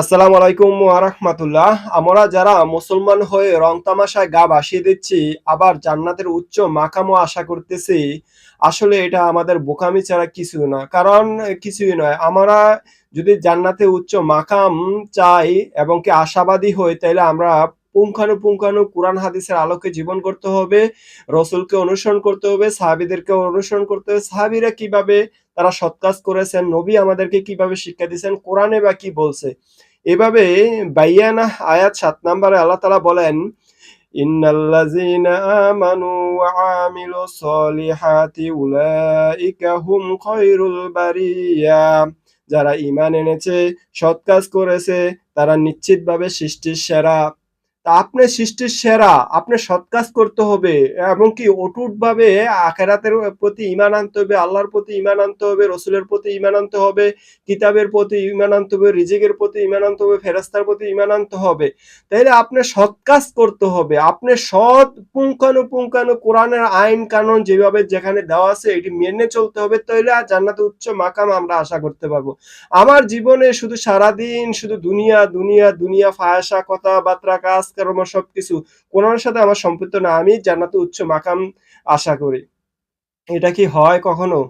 আসসালামু আলাইকুম রাহমাতুল্লাহ। আমরা যারা মুসলমান হয়ে রং তামাশায় গা ভাসিয়ে দিচ্ছি, আবার জান্নাতের উচ্চ মাকামও আশা করতেছি, আসলে এটা আমাদের বোকামি ছাড়া কিছু না। কারণ কিছুই নয়। আমরা যদি জান্নাতে উচ্চ মাকাম চাই এবং কি আশাবাদী হই তাহলে আমরা পুঙ্খানুপুঙ্খানু কোরআন হাদিসের আলোকে জীবন করতে হবে, রসুলকে অনুসরণ করতে হবে, সাহাবিদেরকে অনুসরণ করতে হবে। সাহাবিরা কীভাবে তারা সৎ কাজ করেছেন, নবী আমাদেরকে কীভাবে শিক্ষা দিয়েছেন, কোরআনে বা কি বলছে? এভাবে বাইয়ানা আয়াত সাত নম্বরে আল্লাহ তালা বলেন বারিয়া। যারা ইমান এনেছে, সৎ কাজ করেছে, তারা নিশ্চিতভাবে সৃষ্টির সেরা। আপনি সৃষ্টির সেরা, আপনি সৎ কাজ করতে হবে এবং কি অটুটভাবে আখেরাতের প্রতি ঈমান আনতে হবে, আল্লাহর প্রতি ইমান আনতে হবে, রসুলের প্রতি ঈমান আনতে হবে, কিতাবের প্রতি ইমান আনতে হবে, রিজিকের প্রতি ঈমান আনতে হবে ফেরেস্তার প্রতি ঈমান আনতে হবে। তাইলে আপনি সৎ কাজ করতে হবে, আপনি সৎ পুঙ্খানুপুঙ্খানু কোরআনের আইন কানুন যেভাবে যেখানে দেওয়া আছে এটি মেনে চলতে হবে, তাইলে আর জান্নাতে উচ্চ মাকাম আমরা আশা করতে পারব। আমার জীবনে শুধু সারাদিন শুধু দুনিয়া দুনিয়া দুনিয়া ফায়াসা, কথাবার্তা, কাজ কর্ম সবকিছু। কোরআনের সাথে আমার সম্পৃক্ত না, আমি জান্নাতে উচ্চ মাকাম আশা করি। এটা কি হয় কখনো?